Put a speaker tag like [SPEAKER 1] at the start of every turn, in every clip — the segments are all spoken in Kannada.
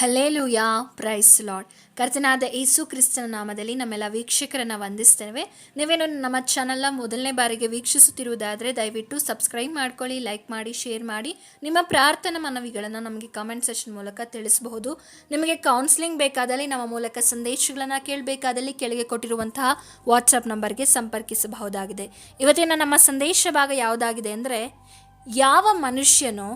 [SPEAKER 1] ಯಾ ಪ್ರೈಸ್ ಲಾಡ್ ಕರ್ತನಾದ ಏಸು ಕ್ರಿಸ್ತನ ನಾಮದಲ್ಲಿ ನಮ್ಮೆಲ್ಲ ವೀಕ್ಷಕರನ್ನು ವಂದಿಸ್ತೇವೆ ನೀವೇನು ನಮ್ಮ ಚಾನೆಲ್ನ ಮೊದಲನೇ ಬಾರಿಗೆ ವೀಕ್ಷಿಸುತ್ತಿರುವುದಾದರೆ ದಯವಿಟ್ಟು ಸಬ್ಸ್ಕ್ರೈಬ್ ಮಾಡ್ಕೊಳ್ಳಿ ಲೈಕ್ ಮಾಡಿ ಶೇರ್ ಮಾಡಿ ನಿಮ್ಮ ಪ್ರಾರ್ಥನಾ ಮನವಿಗಳನ್ನು ನಮಗೆ ಕಾಮೆಂಟ್ ಸೆಷನ್ ಮೂಲಕ ತಿಳಿಸಬಹುದು ನಿಮಗೆ ಕೌನ್ಸಿಲಿಂಗ್ ಬೇಕಾದಲ್ಲಿ ನಮ್ಮ ಮೂಲಕ ಸಂದೇಶಗಳನ್ನು ಕೇಳಬೇಕಾದಲ್ಲಿ ಕೆಳಗೆ ಕೊಟ್ಟಿರುವಂತಹ ವಾಟ್ಸಪ್ ನಂಬರ್ಗೆ ಸಂಪರ್ಕಿಸಬಹುದಾಗಿದೆ ಇವತ್ತಿನ ನಮ್ಮ ಸಂದೇಶ ಭಾಗ ಯಾವುದಾಗಿದೆ ಅಂದರೆ ಯಾವ ಮನುಷ್ಯನೋ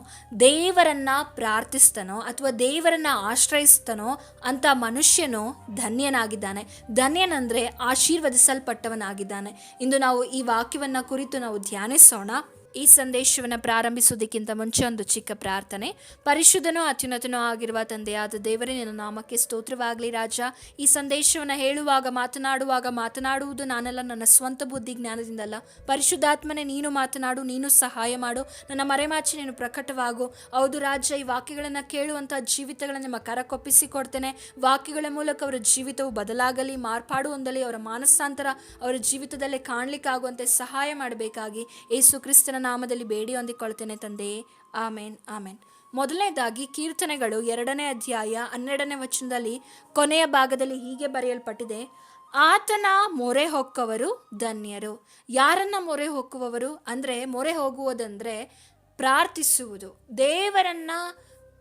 [SPEAKER 1] ದೇವರನ್ನ ಪ್ರಾರ್ಥಿಸ್ತಾನೋ ಅಥವಾ ದೇವರನ್ನ ಆಶ್ರಯಿಸ್ತಾನೋ ಅಂತ ಮನುಷ್ಯನೋ ಧನ್ಯನಾಗಿದ್ದಾನೆ ಧನ್ಯನಂದ್ರೆ ಆಶೀರ್ವದಿಸಲ್ಪಟ್ಟವನಾಗಿದ್ದಾನೆ ಇಂದು ನಾವು ಈ ವಾಕ್ಯವನ್ನ ಕುರಿತು ನಾವು ಧ್ಯಾನಿಸೋಣ ಈ ಸಂದೇಶವನ್ನು ಪ್ರಾರಂಭಿಸುವುದಕ್ಕಿಂತ ಮುಂಚೆ ಒಂದು ಚಿಕ್ಕ ಪ್ರಾರ್ಥನೆ ಪರಿಶುದ್ಧನೂ ಅತ್ಯುನ್ನತನೂ ಆಗಿರುವ ತಂದೆಯಾದ ದೇವರೇ ನಿನ್ನ ನಾಮಕ್ಕೆ ಸ್ತೋತ್ರವಾಗಲಿ ರಾಜ ಈ ಸಂದೇಶವನ್ನು ಹೇಳುವಾಗ ಮಾತನಾಡುವಾಗ ಮಾತನಾಡುವುದು ನಾನೆಲ್ಲ ನನ್ನ ಸ್ವಂತ ಬುದ್ಧಿ ಜ್ಞಾನದಿಂದಲ್ಲ ಪರಿಶುದ್ಧಾತ್ಮನೇ ನೀನು ಮಾತನಾಡು ನೀನು ಸಹಾಯ ಮಾಡು ನನ್ನ ಮರೆಮಾಚಿ ನೀನು ಪ್ರಕಟವಾಗು ಹೌದು ರಾಜ ಈ ವಾಕ್ಯಗಳನ್ನು ಕೇಳುವಂಥ ಜೀವಿತಗಳನ್ನು ನಿಮ್ಮ ಕೊಡ್ತೇನೆ ವಾಕ್ಯಗಳ ಮೂಲಕ ಅವರ ಜೀವಿತವು ಬದಲಾಗಲಿ ಮಾರ್ಪಾಡು ಹೊಂದಲಿ ಅವರ ಮಾನಸಾಂತರ ಅವರ ಜೀವಿತದಲ್ಲೇ ಕಾಣಲಿಕ್ಕಾಗುವಂತೆ ಸಹಾಯ ಮಾಡಬೇಕಾಗಿ ಯೇಸು ಕ್ರಿಸ್ತನ ನಾಮದಲ್ಲಿ ಬೇಡಿ ಹೊಂದಿಕೊಳ್ತೇನೆ ತಂದೆ ಆಮೇನ್ ಆಮೇನ್ ಮೊದಲನೇದಾಗಿ ಕೀರ್ತನೆಗಳು ಎರಡನೇ ಅಧ್ಯಾಯ ಹನ್ನೆರಡನೇ ವಚನದಲ್ಲಿ ಕೊನೆಯ ಭಾಗದಲ್ಲಿ ಹೀಗೆ ಬರೆಯಲ್ಪಟ್ಟಿದೆ ಆತನ ಮೊರೆ ಹೊಕ್ಕವರು ಧನ್ಯರು ಯಾರನ್ನ ಮೊರೆ ಹೊಕ್ಕುವವರು ಅಂದ್ರೆ ಮೊರೆ ಹೋಗುವುದಂದ್ರೆ ಪ್ರಾರ್ಥಿಸುವುದು ದೇವರನ್ನ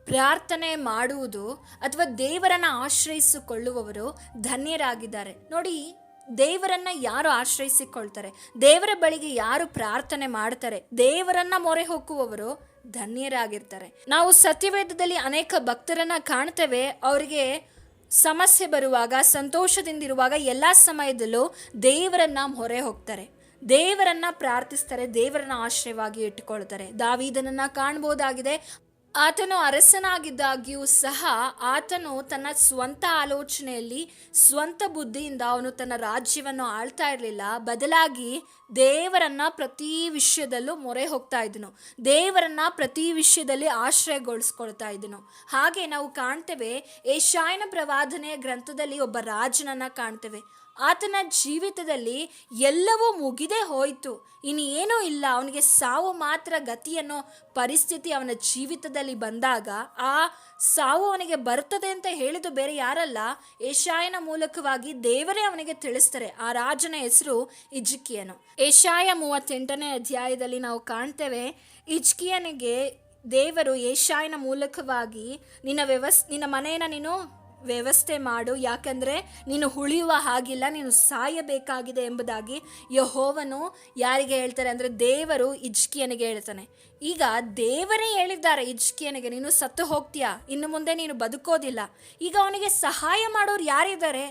[SPEAKER 1] ಪ್ರಾರ್ಥನೆ ಮಾಡುವುದು ಅಥವಾ ದೇವರನ್ನ ಆಶ್ರಯಿಸಿಕೊಳ್ಳುವವರು ಧನ್ಯರಾಗಿದ್ದಾರೆ ನೋಡಿ ದೇವರನ್ನ ಯಾರು ಆಶ್ರಯಿಸಿಕೊಳ್ತಾರೆ ದೇವರ ಬಳಿಗೆ ಯಾರು ಪ್ರಾರ್ಥನೆ ಮಾಡ್ತಾರೆ ದೇವರನ್ನ ಮೊರೆ ಹೋಗುವವರು ಧನ್ಯರಾಗಿರ್ತಾರೆ ನಾವು ಸತ್ಯವೇದದಲ್ಲಿ ಅನೇಕ ಭಕ್ತರನ್ನ ಕಾಣ್ತೇವೆ ಅವರಿಗೆ ಸಮಸ್ಯೆ ಬರುವಾಗ ಸಂತೋಷದಿಂದಿರುವಾಗ ಎಲ್ಲ ಸಮಯದಲ್ಲೂ ದೇವರನ್ನ ಮೊರೆ ಹೋಗ್ತಾರೆ ದೇವರನ್ನ ಪ್ರಾರ್ಥಿಸ್ತಾರೆ ದೇವರನ್ನ ಆಶ್ರಯವಾಗಿ ಇಟ್ಟುಕೊಳ್ತಾರೆ ದಾವಿದನನ್ನ ಕಾಣ್ಬೋದಾಗಿದೆ ಆತನು ಅರಸನಾಗಿದ್ದಾಗ್ಯೂ ಸಹ ಆತನು ತನ್ನ ಸ್ವಂತ ಆಲೋಚನೆಯಲ್ಲಿ ಸ್ವಂತ ಬುದ್ಧಿಯಿಂದ ಅವನು ತನ್ನ ರಾಜ್ಯವನ್ನು ಆಳ್ತಾ ಇರಲಿಲ್ಲ ಬದಲಾಗಿ ದೇವರನ್ನ ಪ್ರತಿ ವಿಷಯದಲ್ಲೂ ಮೊರೆ ಹೋಗ್ತಾ ಇದ್ದನು ದೇವರನ್ನ ಪ್ರತಿ ವಿಷಯದಲ್ಲಿ ಆಶ್ರಯಗೊಳಿಸ್ಕೊಳ್ತಾ ಇದ್ದನು ಹಾಗೆ ನಾವು ಕಾಣ್ತೇವೆ ಏಷಾಯನ ಪ್ರವಾದನೆಯ ಗ್ರಂಥದಲ್ಲಿ ಒಬ್ಬ ರಾಜನನ್ನ ಕಾಣ್ತೇವೆ ಆತನ ಜೀವಿತದಲ್ಲಿ ಎಲ್ಲವೂ ಮುಗಿದೇ ಹೋಯಿತು ಇನ್ನು ಇಲ್ಲ ಅವನಿಗೆ ಸಾವು ಮಾತ್ರ ಗತಿ ಅನ್ನೋ ಪರಿಸ್ಥಿತಿ ಅವನ ಜೀವಿತದಲ್ಲಿ ಬಂದಾಗ ಆ ಸಾವು ಅವನಿಗೆ ಬರ್ತದೆ ಅಂತ ಹೇಳಿದ್ದು ಬೇರೆ ಯಾರಲ್ಲ ಏಷಾಯನ ಮೂಲಕವಾಗಿ ದೇವರೇ ಅವನಿಗೆ ತಿಳಿಸ್ತಾರೆ ಆ ರಾಜನ ಹೆಸರು ಇಜ್ಕಿಯನು ಏಷಾಯ ಮೂವತ್ತೆಂಟನೇ ಅಧ್ಯಾಯದಲ್ಲಿ ನಾವು ಕಾಣ್ತೇವೆ ಇಜ್ಕಿಯನಿಗೆ ದೇವರು ಏಷಾಯನ ಮೂಲಕವಾಗಿ ನಿನ್ನ ವ್ಯವಸ್ ನಿನ್ನ ಮನೆಯನ್ನು ನೀನು ವ್ಯವಸ್ಥೆ ಮಾಡು ಯಾಕಂದರೆ ನೀನು ಉಳಿಯುವ ಹಾಗಿಲ್ಲ ನೀನು ಸಾಯಬೇಕಾಗಿದೆ ಎಂಬುದಾಗಿ ಯಹೋವನು ಯಾರಿಗೆ ಹೇಳ್ತಾರೆ ಅಂದರೆ ದೇವರು ಇಜ್ಕಿಯನಿಗೆ ಹೇಳ್ತಾನೆ ಈಗ ದೇವರೇ ಹೇಳಿದ್ದಾರೆ ಇಜ್ಕಿಯನಿಗೆ ನೀನು ಸತ್ತು ಹೋಗ್ತೀಯಾ ಇನ್ನು ಮುಂದೆ ನೀನು ಬದುಕೋದಿಲ್ಲ ಈಗ ಅವನಿಗೆ ಸಹಾಯ ಮಾಡೋರು ಯಾರಿದ್ದಾರೆ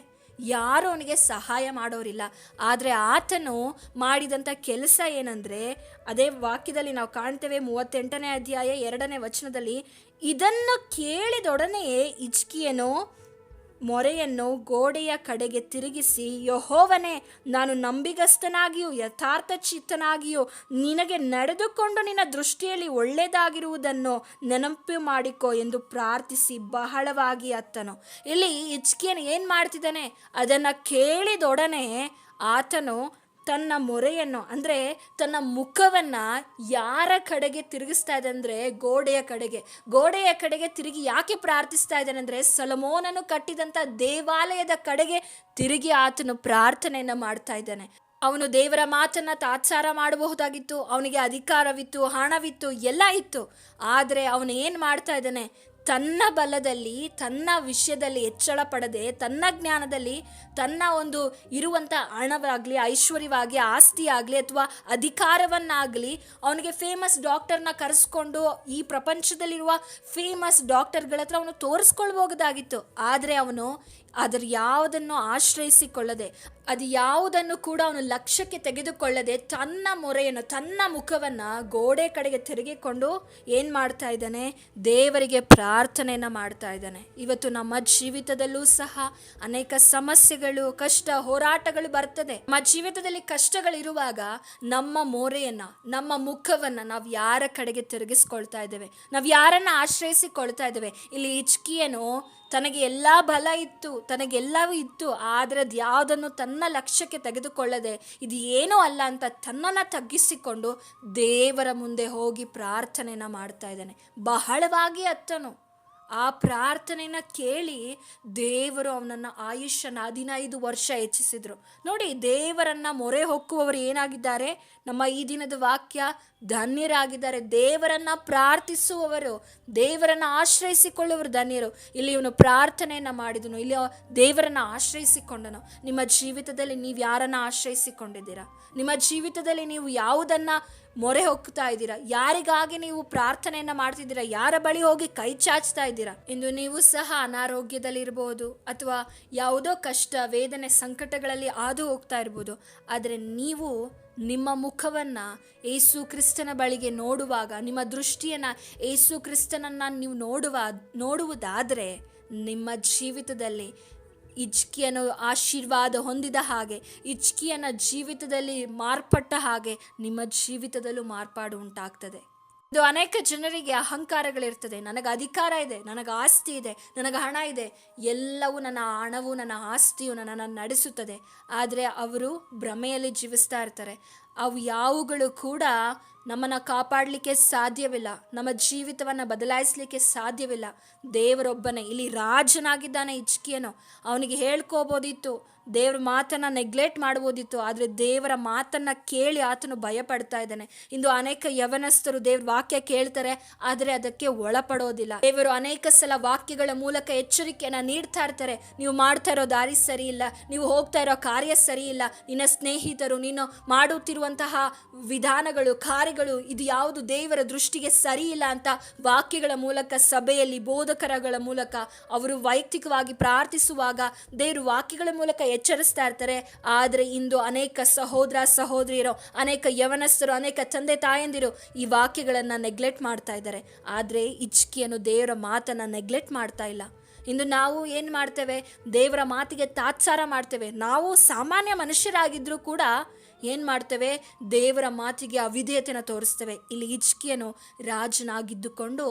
[SPEAKER 1] ಯಾರು ಅವನಿಗೆ ಸಹಾಯ ಮಾಡೋರಿಲ್ಲ ಆದರೆ ಆತನು ಮಾಡಿದಂಥ ಕೆಲಸ ಏನಂದರೆ ಅದೇ ವಾಕ್ಯದಲ್ಲಿ ನಾವು ಕಾಣ್ತೇವೆ ಮೂವತ್ತೆಂಟನೇ ಅಧ್ಯಾಯ ಎರಡನೇ ವಚನದಲ್ಲಿ ಇದನ್ನು ಕೇಳಿದೊಡನೆಯೇ ಇಜ್ಕಿಯನು ಮೊರೆಯನ್ನು ಗೋಡೆಯ ಕಡೆಗೆ ತಿರುಗಿಸಿ ಯಹೋವನೇ ನಾನು ನಂಬಿಗಸ್ತನಾಗಿಯೂ ಯಥಾರ್ಥ ಚಿತ್ತನಾಗಿಯೂ ನಿನಗೆ ನಡೆದುಕೊಂಡು ನಿನ್ನ ದೃಷ್ಟಿಯಲ್ಲಿ ಒಳ್ಳೆಯದಾಗಿರುವುದನ್ನು ನೆನಪು ಮಾಡಿಕೋ ಎಂದು ಪ್ರಾರ್ಥಿಸಿ ಬಹಳವಾಗಿ ಅತ್ತನು ಇಲ್ಲಿ ಹಿಚ್ಕಿಯನ್ ಏನು ಮಾಡ್ತಿದ್ದಾನೆ ಅದನ್ನು ಕೇಳಿದೊಡನೆ ಆತನು ತನ್ನ ಮೊರೆಯನ್ನು ಅಂದರೆ ತನ್ನ ಮುಖವನ್ನು ಯಾರ ಕಡೆಗೆ ತಿರುಗಿಸ್ತಾ ಅಂದರೆ ಗೋಡೆಯ ಕಡೆಗೆ ಗೋಡೆಯ ಕಡೆಗೆ ತಿರುಗಿ ಯಾಕೆ ಪ್ರಾರ್ಥಿಸ್ತಾ ಇದ್ದಾನೆಂದರೆ ಸಲಮೋನನು ಕಟ್ಟಿದಂಥ ದೇವಾಲಯದ ಕಡೆಗೆ ತಿರುಗಿ ಆತನು ಪ್ರಾರ್ಥನೆಯನ್ನು ಮಾಡ್ತಾ ಇದ್ದಾನೆ ಅವನು ದೇವರ ಮಾತನ್ನು ತಾತ್ಸಾರ ಮಾಡಬಹುದಾಗಿತ್ತು ಅವನಿಗೆ ಅಧಿಕಾರವಿತ್ತು ಹಣವಿತ್ತು ಎಲ್ಲ ಇತ್ತು ಆದರೆ ಅವನು ಏನು ಮಾಡ್ತಾ ಇದ್ದಾನೆ ತನ್ನ ಬಲದಲ್ಲಿ ತನ್ನ ವಿಷಯದಲ್ಲಿ ಹೆಚ್ಚಳ ಪಡದೆ ತನ್ನ ಜ್ಞಾನದಲ್ಲಿ ತನ್ನ ಒಂದು ಇರುವಂಥ ಹಣವಾಗಲಿ ಐಶ್ವರ್ಯವಾಗಿ ಆಸ್ತಿಯಾಗಲಿ ಅಥವಾ ಅಧಿಕಾರವನ್ನಾಗಲಿ ಅವನಿಗೆ ಫೇಮಸ್ ಡಾಕ್ಟರ್ನ ಕರೆಸ್ಕೊಂಡು ಈ ಪ್ರಪಂಚದಲ್ಲಿರುವ ಫೇಮಸ್ ಡಾಕ್ಟರ್ಗಳ ಹತ್ರ ಅವನು ತೋರಿಸ್ಕೊಳ್ಬಹುದಾಗಿತ್ತು ಆದರೆ ಅವನು ಆದರೆ ಯಾವುದನ್ನು ಆಶ್ರಯಿಸಿಕೊಳ್ಳದೆ ಅದು ಯಾವುದನ್ನು ಕೂಡ ಅವನು ಲಕ್ಷ್ಯಕ್ಕೆ ತೆಗೆದುಕೊಳ್ಳದೆ ತನ್ನ ಮೊರೆಯನ್ನು ತನ್ನ ಮುಖವನ್ನು ಗೋಡೆ ಕಡೆಗೆ ತಿರುಗಿಕೊಂಡು ಏನು ಮಾಡ್ತಾ ಇದ್ದಾನೆ ದೇವರಿಗೆ ಪ್ರಾರ್ಥನೆಯನ್ನು ಮಾಡ್ತಾ ಇದ್ದಾನೆ ಇವತ್ತು ನಮ್ಮ ಜೀವಿತದಲ್ಲೂ ಸಹ ಅನೇಕ ಸಮಸ್ಯೆಗಳು ಕಷ್ಟ ಹೋರಾಟಗಳು ಬರ್ತದೆ ನಮ್ಮ ಜೀವಿತದಲ್ಲಿ ಕಷ್ಟಗಳಿರುವಾಗ ನಮ್ಮ ಮೊರೆಯನ್ನು ನಮ್ಮ ಮುಖವನ್ನು ನಾವು ಯಾರ ಕಡೆಗೆ ತಿರುಗಿಸ್ಕೊಳ್ತಾ ಇದ್ದೇವೆ ನಾವು ಯಾರನ್ನು ಆಶ್ರಯಿಸಿಕೊಳ್ತಾ ಇದ್ದೇವೆ ಇಲ್ಲಿ ಹಿಚ್ಕಿಯನು ತನಗೆ ಎಲ್ಲ ಬಲ ಇತ್ತು ತನಗೆಲ್ಲವೂ ಇತ್ತು ಆದರೆ ಅದು ಯಾವುದನ್ನು ತನ್ನ ಲಕ್ಷ್ಯಕ್ಕೆ ತೆಗೆದುಕೊಳ್ಳದೆ ಇದು ಏನೂ ಅಲ್ಲ ಅಂತ ತನ್ನನ್ನು ತಗ್ಗಿಸಿಕೊಂಡು ದೇವರ ಮುಂದೆ ಹೋಗಿ ಪ್ರಾರ್ಥನೆನ ಮಾಡ್ತಾ ಇದ್ದಾನೆ ಬಹಳವಾಗಿ ಅತ್ತನು ಆ ಪ್ರಾರ್ಥನೆಯನ್ನ ಕೇಳಿ ದೇವರು ಅವನನ್ನ ಆಯುಷ್ಯನ ಹದಿನೈದು ವರ್ಷ ಹೆಚ್ಚಿಸಿದ್ರು ನೋಡಿ ದೇವರನ್ನ ಮೊರೆ ಹೊಕ್ಕುವವರು ಏನಾಗಿದ್ದಾರೆ ನಮ್ಮ ಈ ದಿನದ ವಾಕ್ಯ ಧನ್ಯರಾಗಿದ್ದಾರೆ ದೇವರನ್ನ ಪ್ರಾರ್ಥಿಸುವವರು ದೇವರನ್ನು ಆಶ್ರಯಿಸಿಕೊಳ್ಳುವರು ಧನ್ಯರು ಇಲ್ಲಿ ಇವನು ಪ್ರಾರ್ಥನೆಯನ್ನ ಮಾಡಿದನು ಇಲ್ಲಿ ದೇವರನ್ನ ಆಶ್ರಯಿಸಿಕೊಂಡನು ನಿಮ್ಮ ಜೀವಿತದಲ್ಲಿ ನೀವು ಯಾರನ್ನ ಆಶ್ರಯಿಸಿಕೊಂಡಿದ್ದೀರಾ ನಿಮ್ಮ ಜೀವಿತದಲ್ಲಿ ನೀವು ಯಾವುದನ್ನ ಮೊರೆ ಹೋಗ್ತಾ ಇದ್ದೀರಾ ಯಾರಿಗಾಗಿ ನೀವು ಪ್ರಾರ್ಥನೆಯನ್ನ ಮಾಡ್ತಿದ್ದೀರಾ ಯಾರ ಬಳಿ ಹೋಗಿ ಕೈ ಚಾಚ್ತಾ ಇದ್ದೀರಾ ಇಂದು ನೀವು ಸಹ ಇರಬಹುದು ಅಥವಾ ಯಾವುದೋ ಕಷ್ಟ ವೇದನೆ ಸಂಕಟಗಳಲ್ಲಿ ಹಾದು ಹೋಗ್ತಾ ಇರ್ಬೋದು ಆದರೆ ನೀವು ನಿಮ್ಮ ಮುಖವನ್ನು ಏಸು ಕ್ರಿಸ್ತನ ಬಳಿಗೆ ನೋಡುವಾಗ ನಿಮ್ಮ ದೃಷ್ಟಿಯನ್ನು ಏಸು ಕ್ರಿಸ್ತನನ್ನು ನೀವು ನೋಡುವ ನೋಡುವುದಾದರೆ ನಿಮ್ಮ ಜೀವಿತದಲ್ಲಿ ಇಜ್ಕಿಯನ್ನು ಆಶೀರ್ವಾದ ಹೊಂದಿದ ಹಾಗೆ ಇಜ್ಕಿಯನ ಜೀವಿತದಲ್ಲಿ ಮಾರ್ಪಟ್ಟ ಹಾಗೆ ನಿಮ್ಮ ಜೀವಿತದಲ್ಲೂ ಮಾರ್ಪಾಡು ಉಂಟಾಗ್ತದೆ ಇದು ಅನೇಕ ಜನರಿಗೆ ಅಹಂಕಾರಗಳಿರ್ತದೆ ನನಗೆ ಅಧಿಕಾರ ಇದೆ ನನಗೆ ಆಸ್ತಿ ಇದೆ ನನಗೆ ಹಣ ಇದೆ ಎಲ್ಲವೂ ನನ್ನ ಹಣವು ನನ್ನ ಆಸ್ತಿಯು ನನ್ನನ್ನು ನಡೆಸುತ್ತದೆ ಆದರೆ ಅವರು ಭ್ರಮೆಯಲ್ಲಿ ಜೀವಿಸ್ತಾ ಇರ್ತಾರೆ ಅವು ಯಾವುಗಳು ಕೂಡ ನಮ್ಮನ್ನು ಕಾಪಾಡಲಿಕ್ಕೆ ಸಾಧ್ಯವಿಲ್ಲ ನಮ್ಮ ಜೀವಿತವನ್ನು ಬದಲಾಯಿಸಲಿಕ್ಕೆ ಸಾಧ್ಯವಿಲ್ಲ ದೇವರೊಬ್ಬನೇ ಇಲ್ಲಿ ರಾಜನಾಗಿದ್ದಾನೆ ಇಚ್ಕಿಯನು ಅವನಿಗೆ ಹೇಳ್ಕೋಬೋದಿತ್ತು ದೇವ್ರ ಮಾತನ್ನ ನೆಗ್ಲೆಕ್ಟ್ ಮಾಡ್ಬೋದಿತ್ತು ಆದರೆ ದೇವರ ಮಾತನ್ನ ಕೇಳಿ ಆತನು ಪಡ್ತಾ ಇದ್ದಾನೆ ಇಂದು ಅನೇಕ ಯವನಸ್ಥರು ದೇವ್ರ ವಾಕ್ಯ ಕೇಳ್ತಾರೆ ಆದರೆ ಅದಕ್ಕೆ ಒಳಪಡೋದಿಲ್ಲ ದೇವರು ಅನೇಕ ಸಲ ವಾಕ್ಯಗಳ ಮೂಲಕ ಎಚ್ಚರಿಕೆಯನ್ನು ನೀಡ್ತಾ ಇರ್ತಾರೆ ನೀವು ಮಾಡ್ತಾ ಇರೋ ದಾರಿ ಸರಿ ಇಲ್ಲ ನೀವು ಹೋಗ್ತಾ ಇರೋ ಕಾರ್ಯ ಸರಿ ಇಲ್ಲ ನಿನ್ನ ಸ್ನೇಹಿತರು ನೀನು ಮಾಡುತ್ತಿರುವ ಇರುವಂತಹ ವಿಧಾನಗಳು ಕಾರ್ಯಗಳು ಇದು ಯಾವುದು ದೇವರ ದೃಷ್ಟಿಗೆ ಸರಿಯಿಲ್ಲ ಅಂತ ವಾಕ್ಯಗಳ ಮೂಲಕ ಸಭೆಯಲ್ಲಿ ಬೋಧಕರಗಳ ಮೂಲಕ ಅವರು ವೈಯಕ್ತಿಕವಾಗಿ ಪ್ರಾರ್ಥಿಸುವಾಗ ದೇವರು ವಾಕ್ಯಗಳ ಮೂಲಕ ಎಚ್ಚರಿಸ್ತಾ ಇರ್ತಾರೆ ಆದರೆ ಇಂದು ಅನೇಕ ಸಹೋದರ ಸಹೋದರಿಯರು ಅನೇಕ ಯವನಸ್ಥರು ಅನೇಕ ತಂದೆ ತಾಯಂದಿರು ಈ ವಾಕ್ಯಗಳನ್ನು ನೆಗ್ಲೆಕ್ಟ್ ಮಾಡ್ತಾ ಇದ್ದಾರೆ ಆದರೆ ಇಚ್ಕಿಯನ್ನು ದೇವರ ಮಾತನ್ನು ನೆಗ್ಲೆಕ್ಟ್ ಮಾಡ್ತಾ ಇಲ್ಲ ಇಂದು ನಾವು ಏನು ಮಾಡ್ತೇವೆ ದೇವರ ಮಾತಿಗೆ ತಾತ್ಸಾರ ಮಾಡ್ತೇವೆ ನಾವು ಸಾಮಾನ್ಯ ಮನುಷ್ಯರಾಗಿದ್ದರೂ ಕೂಡ ಏನ್ ಮಾಡ್ತೇವೆ ದೇವರ ಮಾತಿಗೆ ಅವಿಧೇಯತೆನ ತೋರಿಸ್ತೇವೆ ಇಲ್ಲಿ ಹಿಚ್ಕಿಯನು ರಾಜನಾಗಿದ್ದುಕೊಂಡು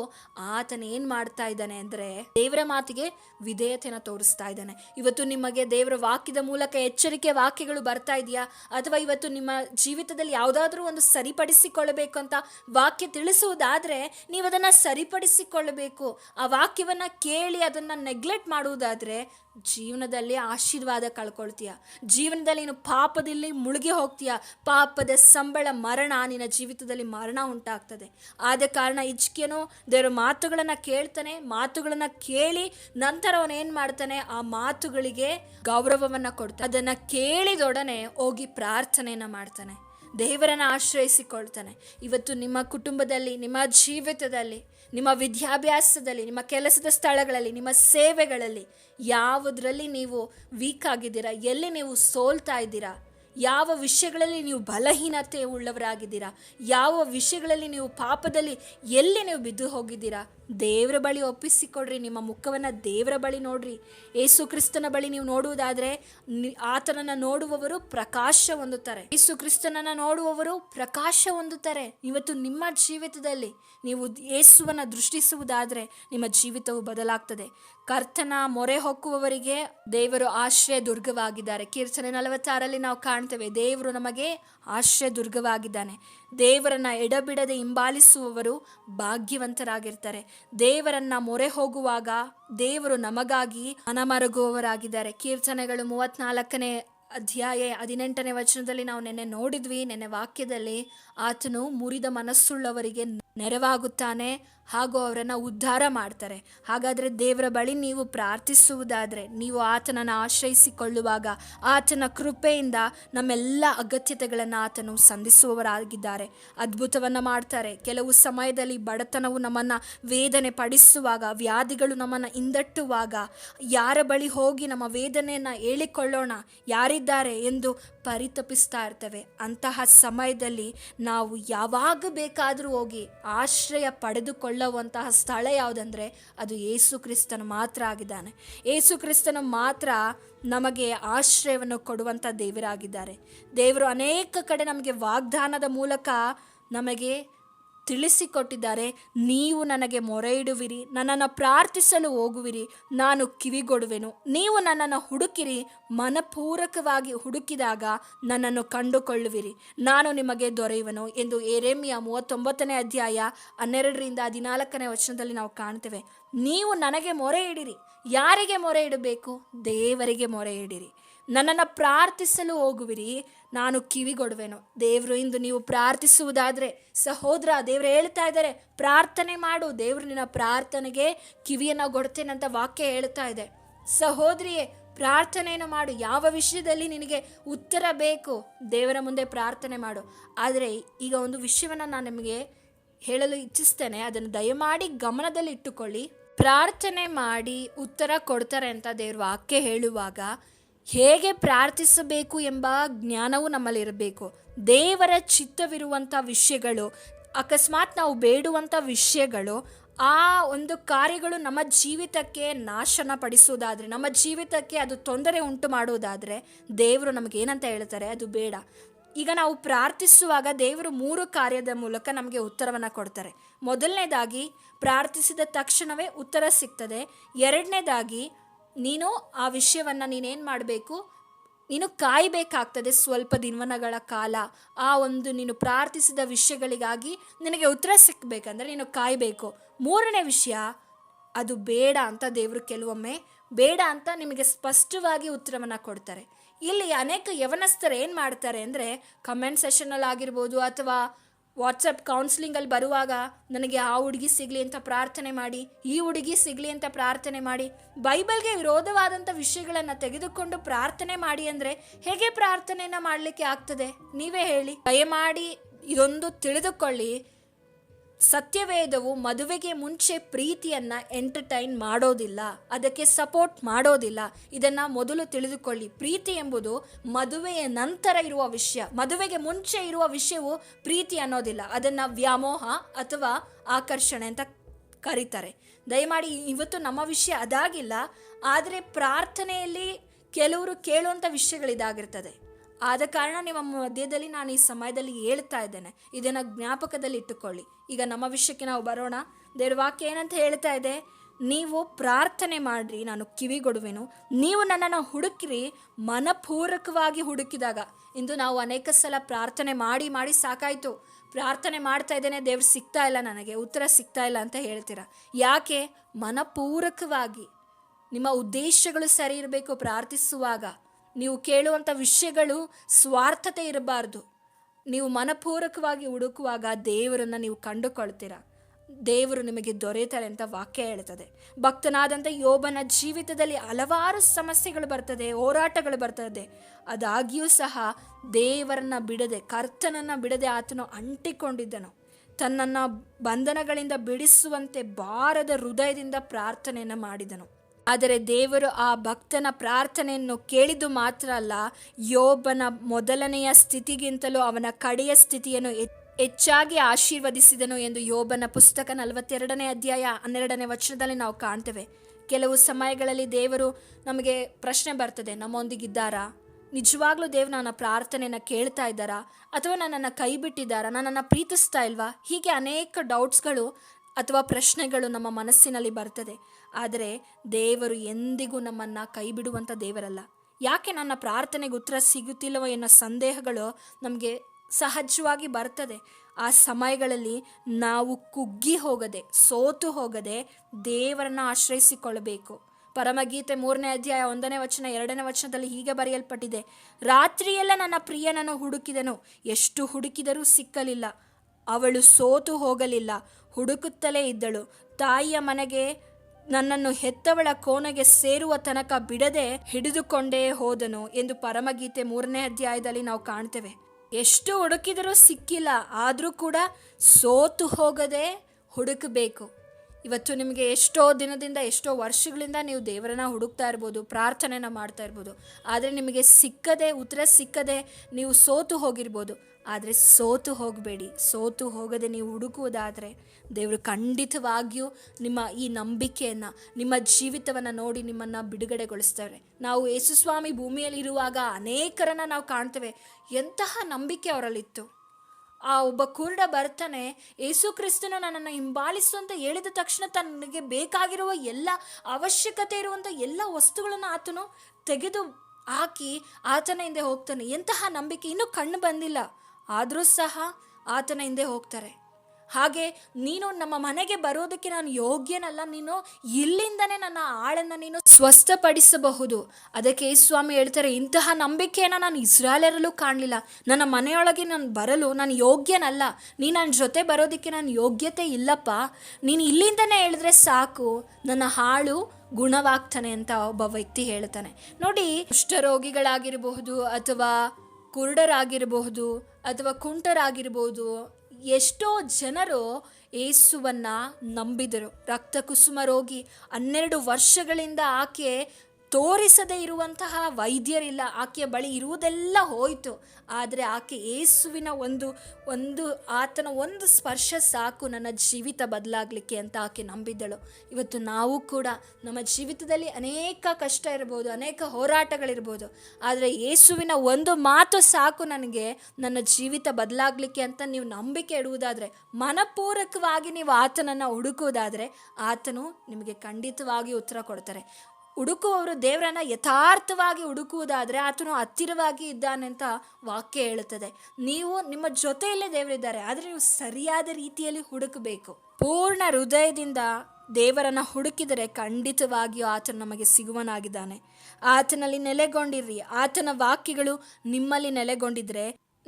[SPEAKER 1] ಆತನ ಏನು ಮಾಡ್ತಾ ಇದ್ದಾನೆ ಅಂದರೆ ದೇವರ ಮಾತಿಗೆ ವಿಧೇಯತೆಯನ್ನು ತೋರಿಸ್ತಾ ಇದ್ದಾನೆ ಇವತ್ತು ನಿಮಗೆ ದೇವರ ವಾಕ್ಯದ ಮೂಲಕ ಎಚ್ಚರಿಕೆ ವಾಕ್ಯಗಳು ಬರ್ತಾ ಇದೆಯಾ ಅಥವಾ ಇವತ್ತು ನಿಮ್ಮ ಜೀವಿತದಲ್ಲಿ ಯಾವುದಾದ್ರೂ ಒಂದು ಸರಿಪಡಿಸಿಕೊಳ್ಳಬೇಕು ಅಂತ ವಾಕ್ಯ ತಿಳಿಸುವುದಾದ್ರೆ ನೀವು ಅದನ್ನು ಸರಿಪಡಿಸಿಕೊಳ್ಳಬೇಕು ಆ ವಾಕ್ಯವನ್ನ ಕೇಳಿ ಅದನ್ನು ನೆಗ್ಲೆಕ್ಟ್ ಮಾಡುವುದಾದ್ರೆ ಜೀವನದಲ್ಲಿ ಆಶೀರ್ವಾದ ಕಳ್ಕೊಳ್ತೀಯ ಜೀವನದಲ್ಲಿ ನೀನು ಪಾಪದಲ್ಲಿ ಮುಳುಗಿ ಹೋಗ್ತೀಯ ಪಾಪದ ಸಂಬಳ ಮರಣ ನಿನ್ನ ಜೀವಿತದಲ್ಲಿ ಮರಣ ಉಂಟಾಗ್ತದೆ ಆದ ಕಾರಣ ಇಜ್ಕೇನೋ ದೇವರ ಮಾತುಗಳನ್ನು ಕೇಳ್ತಾನೆ ಮಾತುಗಳನ್ನು ಕೇಳಿ ನಂತರ ಅವನು ಏನು ಮಾಡ್ತಾನೆ ಆ ಮಾತುಗಳಿಗೆ ಗೌರವವನ್ನು ಕೊಡ್ತಾನೆ ಅದನ್ನು ಕೇಳಿದೊಡನೆ ಹೋಗಿ ಪ್ರಾರ್ಥನೆಯನ್ನು ಮಾಡ್ತಾನೆ ದೇವರನ್ನು ಆಶ್ರಯಿಸಿಕೊಳ್ತಾನೆ ಇವತ್ತು ನಿಮ್ಮ ಕುಟುಂಬದಲ್ಲಿ ನಿಮ್ಮ ಜೀವಿತದಲ್ಲಿ ನಿಮ್ಮ ವಿದ್ಯಾಭ್ಯಾಸದಲ್ಲಿ ನಿಮ್ಮ ಕೆಲಸದ ಸ್ಥಳಗಳಲ್ಲಿ ನಿಮ್ಮ ಸೇವೆಗಳಲ್ಲಿ ಯಾವುದರಲ್ಲಿ ನೀವು ವೀಕ್ ಆಗಿದ್ದೀರಾ ಎಲ್ಲಿ ನೀವು ಸೋಲ್ತಾ ಇದ್ದೀರಾ ಯಾವ ವಿಷಯಗಳಲ್ಲಿ ನೀವು ಬಲಹೀನತೆ ಉಳ್ಳವರಾಗಿದ್ದೀರಾ ಯಾವ ವಿಷಯಗಳಲ್ಲಿ ನೀವು ಪಾಪದಲ್ಲಿ ಎಲ್ಲಿ ನೀವು ಬಿದ್ದು ಹೋಗಿದ್ದೀರಾ ದೇವರ ಬಳಿ ಒಪ್ಪಿಸಿಕೊಡ್ರಿ ನಿಮ್ಮ ಮುಖವನ್ನು ದೇವರ ಬಳಿ ನೋಡ್ರಿ ಏಸು ಕ್ರಿಸ್ತನ ಬಳಿ ನೀವು ನೋಡುವುದಾದರೆ ಆತನನ್ನು ನೋಡುವವರು ಪ್ರಕಾಶ ಹೊಂದುತ್ತಾರೆ ಏಸು ಕ್ರಿಸ್ತನನ್ನು ನೋಡುವವರು ಪ್ರಕಾಶ ಹೊಂದುತ್ತಾರೆ ಇವತ್ತು ನಿಮ್ಮ ಜೀವಿತದಲ್ಲಿ ನೀವು ಏಸುವನ್ನು ದೃಷ್ಟಿಸುವುದಾದರೆ ನಿಮ್ಮ ಜೀವಿತವು ಬದಲಾಗ್ತದೆ ಕರ್ತನ ಮೊರೆ ಹೊಕ್ಕುವವರಿಗೆ ದೇವರು ಆಶ್ರಯ ದುರ್ಗವಾಗಿದ್ದಾರೆ ಕೀರ್ತನೆ ನಲವತ್ತಾರಲ್ಲಿ ನಾವು ಕಾಣ್ತೇವೆ ದೇವರು ನಮಗೆ ಆಶ್ರಯ ದುರ್ಗವಾಗಿದ್ದಾನೆ ದೇವರನ್ನ ಎಡಬಿಡದೆ ಹಿಂಬಾಲಿಸುವವರು ಭಾಗ್ಯವಂತರಾಗಿರ್ತಾರೆ ದೇವರನ್ನ ಮೊರೆ ಹೋಗುವಾಗ ದೇವರು ನಮಗಾಗಿ ಮನಮರಗುವವರಾಗಿದ್ದಾರೆ ಕೀರ್ತನೆಗಳು ಮೂವತ್ನಾಲ್ಕನೇ ಅಧ್ಯಾಯ ಹದಿನೆಂಟನೇ ವಚನದಲ್ಲಿ ನಾವು ನೆನ್ನೆ ನೋಡಿದ್ವಿ ನೆನ್ನೆ ವಾಕ್ಯದಲ್ಲಿ ಆತನು ಮುರಿದ ಮನಸ್ಸುಳ್ಳವರಿಗೆ ನೆರವಾಗುತ್ತಾನೆ ಹಾಗೂ ಅವರನ್ನು ಉದ್ಧಾರ ಮಾಡ್ತಾರೆ ಹಾಗಾದರೆ ದೇವರ ಬಳಿ ನೀವು ಪ್ರಾರ್ಥಿಸುವುದಾದರೆ ನೀವು ಆತನನ್ನು ಆಶ್ರಯಿಸಿಕೊಳ್ಳುವಾಗ ಆತನ ಕೃಪೆಯಿಂದ ನಮ್ಮೆಲ್ಲ ಅಗತ್ಯತೆಗಳನ್ನು ಆತನು ಸಂಧಿಸುವವರಾಗಿದ್ದಾರೆ ಅದ್ಭುತವನ್ನು ಮಾಡ್ತಾರೆ ಕೆಲವು ಸಮಯದಲ್ಲಿ ಬಡತನವು ನಮ್ಮನ್ನು ವೇದನೆ ಪಡಿಸುವಾಗ ವ್ಯಾಧಿಗಳು ನಮ್ಮನ್ನು ಹಿಂದಟ್ಟುವಾಗ ಯಾರ ಬಳಿ ಹೋಗಿ ನಮ್ಮ ವೇದನೆಯನ್ನು ಹೇಳಿಕೊಳ್ಳೋಣ ಯಾರಿದ್ದಾರೆ ಎಂದು ಪರಿತಪಿಸ್ತಾ ಇರ್ತವೆ ಅಂತಹ ಸಮಯದಲ್ಲಿ ನಾವು ಯಾವಾಗ ಬೇಕಾದರೂ ಹೋಗಿ ಆಶ್ರಯ ಪಡೆದುಕೊಳ್ಳ ಕೊಳ್ಳುವಂತಹ ಸ್ಥಳ ಯಾವುದಂದರೆ ಅದು ಏಸು ಕ್ರಿಸ್ತನು ಮಾತ್ರ ಆಗಿದ್ದಾನೆ ಏಸು ಕ್ರಿಸ್ತನು ಮಾತ್ರ ನಮಗೆ ಆಶ್ರಯವನ್ನು ಕೊಡುವಂಥ ದೇವರಾಗಿದ್ದಾರೆ ದೇವರು ಅನೇಕ ಕಡೆ ನಮಗೆ ವಾಗ್ದಾನದ ಮೂಲಕ ನಮಗೆ ತಿಳಿಸಿಕೊಟ್ಟಿದ್ದಾರೆ ನೀವು ನನಗೆ ಮೊರೆ ಇಡುವಿರಿ ನನ್ನನ್ನು ಪ್ರಾರ್ಥಿಸಲು ಹೋಗುವಿರಿ ನಾನು ಕಿವಿಗೊಡುವೆನು ನೀವು ನನ್ನನ್ನು ಹುಡುಕಿರಿ ಮನಪೂರಕವಾಗಿ ಹುಡುಕಿದಾಗ ನನ್ನನ್ನು ಕಂಡುಕೊಳ್ಳುವಿರಿ ನಾನು ನಿಮಗೆ ದೊರೆಯುವನು ಎಂದು ಎರೆಮಿಯ ಮೂವತ್ತೊಂಬತ್ತನೇ ಅಧ್ಯಾಯ ಹನ್ನೆರಡರಿಂದ ಹದಿನಾಲ್ಕನೇ ವಚನದಲ್ಲಿ ನಾವು ಕಾಣ್ತೇವೆ ನೀವು ನನಗೆ ಮೊರೆ ಇಡಿರಿ ಯಾರಿಗೆ ಮೊರೆ ಇಡಬೇಕು ದೇವರಿಗೆ ಮೊರೆ ಇಡಿರಿ ನನ್ನನ್ನು ಪ್ರಾರ್ಥಿಸಲು ಹೋಗುವಿರಿ ನಾನು ಕಿವಿಗೊಡುವೆನು ದೇವರು ಇಂದು ನೀವು ಪ್ರಾರ್ಥಿಸುವುದಾದರೆ ಸಹೋದರ ದೇವರು ಹೇಳ್ತಾ ಇದ್ದಾರೆ ಪ್ರಾರ್ಥನೆ ಮಾಡು ದೇವರು ನಿನ್ನ ಪ್ರಾರ್ಥನೆಗೆ ಕಿವಿಯನ್ನು ಕೊಡ್ತೇನಂತ ವಾಕ್ಯ ಹೇಳ್ತಾ ಇದೆ ಸಹೋದರಿಯೇ ಪ್ರಾರ್ಥನೆಯನ್ನು ಮಾಡು ಯಾವ ವಿಷಯದಲ್ಲಿ ನಿನಗೆ ಉತ್ತರ ಬೇಕು ದೇವರ ಮುಂದೆ ಪ್ರಾರ್ಥನೆ ಮಾಡು ಆದರೆ ಈಗ ಒಂದು ವಿಷಯವನ್ನು ನಾನು ನಿಮಗೆ ಹೇಳಲು ಇಚ್ಛಿಸ್ತೇನೆ ಅದನ್ನು ದಯಮಾಡಿ ಗಮನದಲ್ಲಿ ಇಟ್ಟುಕೊಳ್ಳಿ ಪ್ರಾರ್ಥನೆ ಮಾಡಿ ಉತ್ತರ ಕೊಡ್ತಾರೆ ಅಂತ ದೇವ್ರ ವಾಕ್ಯ ಹೇಳುವಾಗ ಹೇಗೆ ಪ್ರಾರ್ಥಿಸಬೇಕು ಎಂಬ ಜ್ಞಾನವು ನಮ್ಮಲ್ಲಿರಬೇಕು ದೇವರ ಚಿತ್ತವಿರುವಂಥ ವಿಷಯಗಳು ಅಕಸ್ಮಾತ್ ನಾವು ಬೇಡುವಂಥ ವಿಷಯಗಳು ಆ ಒಂದು ಕಾರ್ಯಗಳು ನಮ್ಮ ಜೀವಿತಕ್ಕೆ ನಾಶನ ಪಡಿಸುವುದಾದರೆ ನಮ್ಮ ಜೀವಿತಕ್ಕೆ ಅದು ತೊಂದರೆ ಉಂಟು ಮಾಡುವುದಾದರೆ ದೇವರು ನಮಗೇನಂತ ಹೇಳ್ತಾರೆ ಅದು ಬೇಡ ಈಗ ನಾವು ಪ್ರಾರ್ಥಿಸುವಾಗ ದೇವರು ಮೂರು ಕಾರ್ಯದ ಮೂಲಕ ನಮಗೆ ಉತ್ತರವನ್ನು ಕೊಡ್ತಾರೆ ಮೊದಲನೇದಾಗಿ ಪ್ರಾರ್ಥಿಸಿದ ತಕ್ಷಣವೇ ಉತ್ತರ ಸಿಗ್ತದೆ ಎರಡನೇದಾಗಿ ನೀನು ಆ ವಿಷಯವನ್ನು ನೀನೇನು ಮಾಡಬೇಕು ನೀನು ಕಾಯಬೇಕಾಗ್ತದೆ ಸ್ವಲ್ಪ ದಿನವನಗಳ ಕಾಲ ಆ ಒಂದು ನೀನು ಪ್ರಾರ್ಥಿಸಿದ ವಿಷಯಗಳಿಗಾಗಿ ನಿನಗೆ ಉತ್ತರ ಸಿಕ್ಕಬೇಕಂದ್ರೆ ನೀನು ಕಾಯಬೇಕು ಮೂರನೇ ವಿಷಯ ಅದು ಬೇಡ ಅಂತ ದೇವರು ಕೆಲವೊಮ್ಮೆ ಬೇಡ ಅಂತ ನಿಮಗೆ ಸ್ಪಷ್ಟವಾಗಿ ಉತ್ತರವನ್ನು ಕೊಡ್ತಾರೆ ಇಲ್ಲಿ ಅನೇಕ ಯವನಸ್ಥರು ಏನು ಮಾಡ್ತಾರೆ ಅಂದರೆ ಕಮೆಂಟ್ ಸೆಷನಲ್ಲಿ ಆಗಿರ್ಬೋದು ಅಥವಾ ವಾಟ್ಸಪ್ ಕೌನ್ಸಿಲಿಂಗಲ್ಲಿ ಬರುವಾಗ ನನಗೆ ಆ ಹುಡುಗಿ ಸಿಗಲಿ ಅಂತ ಪ್ರಾರ್ಥನೆ ಮಾಡಿ ಈ ಹುಡುಗಿ ಸಿಗಲಿ ಅಂತ ಪ್ರಾರ್ಥನೆ ಮಾಡಿ ಬೈಬಲ್ಗೆ ವಿರೋಧವಾದಂಥ ವಿಷಯಗಳನ್ನು ತೆಗೆದುಕೊಂಡು ಪ್ರಾರ್ಥನೆ ಮಾಡಿ ಅಂದರೆ ಹೇಗೆ ಪ್ರಾರ್ಥನೆಯನ್ನು ಮಾಡಲಿಕ್ಕೆ ಆಗ್ತದೆ ನೀವೇ ಹೇಳಿ ದಯಮಾಡಿ ಇದೊಂದು ತಿಳಿದುಕೊಳ್ಳಿ ಸತ್ಯವೇದವು ಮದುವೆಗೆ ಮುಂಚೆ ಪ್ರೀತಿಯನ್ನು ಎಂಟರ್ಟೈನ್ ಮಾಡೋದಿಲ್ಲ ಅದಕ್ಕೆ ಸಪೋರ್ಟ್ ಮಾಡೋದಿಲ್ಲ ಇದನ್ನು ಮೊದಲು ತಿಳಿದುಕೊಳ್ಳಿ ಪ್ರೀತಿ ಎಂಬುದು ಮದುವೆಯ ನಂತರ ಇರುವ ವಿಷಯ ಮದುವೆಗೆ ಮುಂಚೆ ಇರುವ ವಿಷಯವು ಪ್ರೀತಿ ಅನ್ನೋದಿಲ್ಲ ಅದನ್ನು ವ್ಯಾಮೋಹ ಅಥವಾ ಆಕರ್ಷಣೆ ಅಂತ ಕರೀತಾರೆ ದಯಮಾಡಿ ಇವತ್ತು ನಮ್ಮ ವಿಷಯ ಅದಾಗಿಲ್ಲ ಆದರೆ ಪ್ರಾರ್ಥನೆಯಲ್ಲಿ ಕೆಲವರು ಕೇಳುವಂಥ ವಿಷಯಗಳಿದಾಗಿರ್ತದೆ ಆದ ಕಾರಣ ನಿಮ್ಮ ಮಧ್ಯದಲ್ಲಿ ನಾನು ಈ ಸಮಯದಲ್ಲಿ ಹೇಳ್ತಾ ಇದ್ದೇನೆ ಇದನ್ನು ಜ್ಞಾಪಕದಲ್ಲಿ ಇಟ್ಟುಕೊಳ್ಳಿ ಈಗ ನಮ್ಮ ವಿಷಯಕ್ಕೆ ನಾವು ಬರೋಣ ದೇವ್ರ ವಾಕ್ಯ ಏನಂತ ಹೇಳ್ತಾ ಇದೆ ನೀವು ಪ್ರಾರ್ಥನೆ ಮಾಡಿರಿ ನಾನು ಕಿವಿಗೊಡುವೆನು ನೀವು ನನ್ನನ್ನು ಹುಡುಕಿರಿ ಮನಪೂರ್ವಕವಾಗಿ ಹುಡುಕಿದಾಗ ಇಂದು ನಾವು ಅನೇಕ ಸಲ ಪ್ರಾರ್ಥನೆ ಮಾಡಿ ಮಾಡಿ ಸಾಕಾಯಿತು ಪ್ರಾರ್ಥನೆ ಮಾಡ್ತಾ ಇದ್ದೇನೆ ದೇವ್ರು ಸಿಗ್ತಾ ಇಲ್ಲ ನನಗೆ ಉತ್ತರ ಸಿಗ್ತಾ ಇಲ್ಲ ಅಂತ ಹೇಳ್ತೀರಾ ಯಾಕೆ ಮನಪೂರಕವಾಗಿ ನಿಮ್ಮ ಉದ್ದೇಶಗಳು ಸರಿ ಇರಬೇಕು ಪ್ರಾರ್ಥಿಸುವಾಗ ನೀವು ಕೇಳುವಂಥ ವಿಷಯಗಳು ಸ್ವಾರ್ಥತೆ ಇರಬಾರ್ದು ನೀವು ಮನಪೂರ್ವಕವಾಗಿ ಹುಡುಕುವಾಗ ದೇವರನ್ನು ನೀವು ಕಂಡುಕೊಳ್ತೀರ ದೇವರು ನಿಮಗೆ ದೊರೆಯುತ್ತಾರೆ ಅಂತ ವಾಕ್ಯ ಹೇಳ್ತದೆ ಭಕ್ತನಾದಂಥ ಯೋಬನ ಜೀವಿತದಲ್ಲಿ ಹಲವಾರು ಸಮಸ್ಯೆಗಳು ಬರ್ತದೆ ಹೋರಾಟಗಳು ಬರ್ತದೆ ಅದಾಗಿಯೂ ಸಹ ದೇವರನ್ನು ಬಿಡದೆ ಕರ್ತನನ್ನು ಬಿಡದೆ ಆತನು ಅಂಟಿಕೊಂಡಿದ್ದನು ತನ್ನನ್ನು ಬಂಧನಗಳಿಂದ ಬಿಡಿಸುವಂತೆ ಬಾರದ ಹೃದಯದಿಂದ ಪ್ರಾರ್ಥನೆಯನ್ನು ಮಾಡಿದನು ಆದರೆ ದೇವರು ಆ ಭಕ್ತನ ಪ್ರಾರ್ಥನೆಯನ್ನು ಕೇಳಿದು ಮಾತ್ರ ಅಲ್ಲ ಯೋಬನ ಮೊದಲನೆಯ ಸ್ಥಿತಿಗಿಂತಲೂ ಅವನ ಕಡೆಯ ಸ್ಥಿತಿಯನ್ನು ಹೆಚ್ಚಾಗಿ ಆಶೀರ್ವದಿಸಿದನು ಎಂದು ಯೋಬನ ಪುಸ್ತಕ ನಲವತ್ತೆರಡನೇ ಅಧ್ಯಾಯ ಹನ್ನೆರಡನೇ ವಚನದಲ್ಲಿ ನಾವು ಕಾಣ್ತೇವೆ ಕೆಲವು ಸಮಯಗಳಲ್ಲಿ ದೇವರು ನಮಗೆ ಪ್ರಶ್ನೆ ಬರ್ತದೆ ನಮ್ಮೊಂದಿಗಿದ್ದಾರಾ ನಿಜವಾಗ್ಲೂ ದೇವ್ ನನ್ನ ಪ್ರಾರ್ಥನೆಯನ್ನು ಕೇಳ್ತಾ ಇದ್ದಾರಾ ಅಥವಾ ನನ್ನನ್ನು ಕೈ ಬಿಟ್ಟಿದ್ದಾರಾ ನನ್ನನ್ನು ಪ್ರೀತಿಸ್ತಾ ಇಲ್ವಾ ಹೀಗೆ ಅನೇಕ ಡೌಟ್ಸ್ಗಳು ಅಥವಾ ಪ್ರಶ್ನೆಗಳು ನಮ್ಮ ಮನಸ್ಸಿನಲ್ಲಿ ಬರ್ತದೆ ಆದರೆ ದೇವರು ಎಂದಿಗೂ ನಮ್ಮನ್ನು ಕೈ ಬಿಡುವಂಥ ದೇವರಲ್ಲ ಯಾಕೆ ನನ್ನ ಪ್ರಾರ್ಥನೆಗೆ ಉತ್ತರ ಸಿಗುತ್ತಿಲ್ಲವೋ ಎನ್ನೋ ಸಂದೇಹಗಳು ನಮಗೆ ಸಹಜವಾಗಿ ಬರ್ತದೆ ಆ ಸಮಯಗಳಲ್ಲಿ ನಾವು ಕುಗ್ಗಿ ಹೋಗದೆ ಸೋತು ಹೋಗದೆ ದೇವರನ್ನು ಆಶ್ರಯಿಸಿಕೊಳ್ಳಬೇಕು ಪರಮಗೀತೆ ಮೂರನೇ ಅಧ್ಯಾಯ ಒಂದನೇ ವಚನ ಎರಡನೇ ವಚನದಲ್ಲಿ ಹೀಗೆ ಬರೆಯಲ್ಪಟ್ಟಿದೆ ರಾತ್ರಿಯೆಲ್ಲ ನನ್ನ ಪ್ರಿಯನನ್ನು ಹುಡುಕಿದನು ಎಷ್ಟು ಹುಡುಕಿದರೂ ಸಿಕ್ಕಲಿಲ್ಲ ಅವಳು ಸೋತು ಹೋಗಲಿಲ್ಲ ಹುಡುಕುತ್ತಲೇ ಇದ್ದಳು ತಾಯಿಯ ಮನೆಗೆ ನನ್ನನ್ನು ಹೆತ್ತವಳ ಕೋಣೆಗೆ ಸೇರುವ ತನಕ ಬಿಡದೆ ಹಿಡಿದುಕೊಂಡೇ ಹೋದನು ಎಂದು ಪರಮಗೀತೆ ಮೂರನೇ ಅಧ್ಯಾಯದಲ್ಲಿ ನಾವು ಕಾಣ್ತೇವೆ ಎಷ್ಟು ಹುಡುಕಿದರೂ ಸಿಕ್ಕಿಲ್ಲ ಆದರೂ ಕೂಡ ಸೋತು ಹೋಗದೆ ಹುಡುಕಬೇಕು ಇವತ್ತು ನಿಮಗೆ ಎಷ್ಟೋ ದಿನದಿಂದ ಎಷ್ಟೋ ವರ್ಷಗಳಿಂದ ನೀವು ದೇವರನ್ನ ಹುಡುಕ್ತಾ ಇರ್ಬೋದು ಪ್ರಾರ್ಥನೆನ ಮಾಡ್ತಾ ಇರ್ಬೋದು ಆದರೆ ನಿಮಗೆ ಸಿಕ್ಕದೆ ಉತ್ತರ ಸಿಕ್ಕದೆ ನೀವು ಸೋತು ಹೋಗಿರ್ಬೋದು ಆದರೆ ಸೋತು ಹೋಗಬೇಡಿ ಸೋತು ಹೋಗದೆ ನೀವು ಹುಡುಕುವುದಾದರೆ ದೇವರು ಖಂಡಿತವಾಗಿಯೂ ನಿಮ್ಮ ಈ ನಂಬಿಕೆಯನ್ನು ನಿಮ್ಮ ಜೀವಿತವನ್ನು ನೋಡಿ ನಿಮ್ಮನ್ನು ಬಿಡುಗಡೆಗೊಳಿಸ್ತಾರೆ ನಾವು ಯೇಸುಸ್ವಾಮಿ ಭೂಮಿಯಲ್ಲಿ ಇರುವಾಗ ಅನೇಕರನ್ನು ನಾವು ಕಾಣ್ತೇವೆ ಎಂತಹ ನಂಬಿಕೆ ಅವರಲ್ಲಿತ್ತು ಆ ಒಬ್ಬ ಕುರುಡ ಬರ್ತಾನೆ ಯೇಸು ಕ್ರಿಸ್ತನು ನನ್ನನ್ನು ಹಿಂಬಾಲಿಸು ಅಂತ ಹೇಳಿದ ತಕ್ಷಣ ತನಗೆ ಬೇಕಾಗಿರುವ ಎಲ್ಲ ಅವಶ್ಯಕತೆ ಇರುವಂಥ ಎಲ್ಲ ವಸ್ತುಗಳನ್ನು ಆತನು ತೆಗೆದು ಹಾಕಿ ಆತನ ಹಿಂದೆ ಹೋಗ್ತಾನೆ ಎಂತಹ ನಂಬಿಕೆ ಇನ್ನೂ ಕಣ್ಣು ಬಂದಿಲ್ಲ ಆದರೂ ಸಹ ಆತನ ಹಿಂದೆ ಹೋಗ್ತಾರೆ ಹಾಗೆ ನೀನು ನಮ್ಮ ಮನೆಗೆ ಬರೋದಕ್ಕೆ ನಾನು ಯೋಗ್ಯನಲ್ಲ ನೀನು ಇಲ್ಲಿಂದನೇ ನನ್ನ ಆಳನ್ನು ನೀನು ಸ್ವಸ್ಥಪಡಿಸಬಹುದು ಅದಕ್ಕೆ ಸ್ವಾಮಿ ಹೇಳ್ತಾರೆ ಇಂತಹ ನಂಬಿಕೆಯನ್ನು ನಾನು ಇಸ್ರಾಲರಲ್ಲೂ ಕಾಣಲಿಲ್ಲ ನನ್ನ ಮನೆಯೊಳಗೆ ನಾನು ಬರಲು ನಾನು ಯೋಗ್ಯನಲ್ಲ ನೀನು ನನ್ನ ಜೊತೆ ಬರೋದಕ್ಕೆ ನಾನು ಯೋಗ್ಯತೆ ಇಲ್ಲಪ್ಪ ನೀನು ಇಲ್ಲಿಂದನೇ ಹೇಳಿದ್ರೆ ಸಾಕು ನನ್ನ ಹಾಳು ಗುಣವಾಗ್ತಾನೆ ಅಂತ ಒಬ್ಬ ವ್ಯಕ್ತಿ ಹೇಳ್ತಾನೆ ನೋಡಿ ಕುಷ್ಠರೋಗಿಗಳಾಗಿರಬಹುದು ಅಥವಾ ಕುರುಡರಾಗಿರಬಹುದು ಅಥವಾ ಕುಂಟರಾಗಿರ್ಬೋದು ಎಷ್ಟೋ ಜನರು ಏಸುವನ್ನು ನಂಬಿದರು ರಕ್ತ ಕುಸುಮ ರೋಗಿ ಹನ್ನೆರಡು ವರ್ಷಗಳಿಂದ ಆಕೆ ತೋರಿಸದೇ ಇರುವಂತಹ ವೈದ್ಯರಿಲ್ಲ ಆಕೆಯ ಬಳಿ ಇರುವುದೆಲ್ಲ ಹೋಯಿತು ಆದರೆ ಆಕೆ ಏಸುವಿನ ಒಂದು ಒಂದು ಆತನ ಒಂದು ಸ್ಪರ್ಶ ಸಾಕು ನನ್ನ ಜೀವಿತ ಬದಲಾಗಲಿಕ್ಕೆ ಅಂತ ಆಕೆ ನಂಬಿದ್ದಳು ಇವತ್ತು ನಾವು ಕೂಡ ನಮ್ಮ ಜೀವಿತದಲ್ಲಿ ಅನೇಕ ಕಷ್ಟ ಇರ್ಬೋದು ಅನೇಕ ಹೋರಾಟಗಳಿರ್ಬೋದು ಆದರೆ ಯೇಸುವಿನ ಒಂದು ಮಾತು ಸಾಕು ನನಗೆ ನನ್ನ ಜೀವಿತ ಬದಲಾಗಲಿಕ್ಕೆ ಅಂತ ನೀವು ನಂಬಿಕೆ ಇಡುವುದಾದರೆ ಮನಪೂರಕವಾಗಿ ನೀವು ಆತನನ್ನು ಹುಡುಕುವುದಾದರೆ ಆತನು ನಿಮಗೆ ಖಂಡಿತವಾಗಿ ಉತ್ತರ ಕೊಡ್ತಾರೆ ಹುಡುಕುವವರು ದೇವರನ್ನ ಯಥಾರ್ಥವಾಗಿ ಹುಡುಕುವುದಾದರೆ ಆತನು ಹತ್ತಿರವಾಗಿ ಇದ್ದಾನೆ ಅಂತ ವಾಕ್ಯ ಹೇಳುತ್ತದೆ ನೀವು ನಿಮ್ಮ ಜೊತೆಯಲ್ಲೇ ದೇವರಿದ್ದಾರೆ ಆದರೆ ನೀವು ಸರಿಯಾದ ರೀತಿಯಲ್ಲಿ ಹುಡುಕಬೇಕು ಪೂರ್ಣ ಹೃದಯದಿಂದ ದೇವರನ್ನು ಹುಡುಕಿದರೆ ಖಂಡಿತವಾಗಿಯೂ ಆತನು ನಮಗೆ ಸಿಗುವನಾಗಿದ್ದಾನೆ ಆತನಲ್ಲಿ ನೆಲೆಗೊಂಡಿರ್ರಿ ಆತನ ವಾಕ್ಯಗಳು ನಿಮ್ಮಲ್ಲಿ ನೆಲೆಗೊಂಡಿದ್ರೆ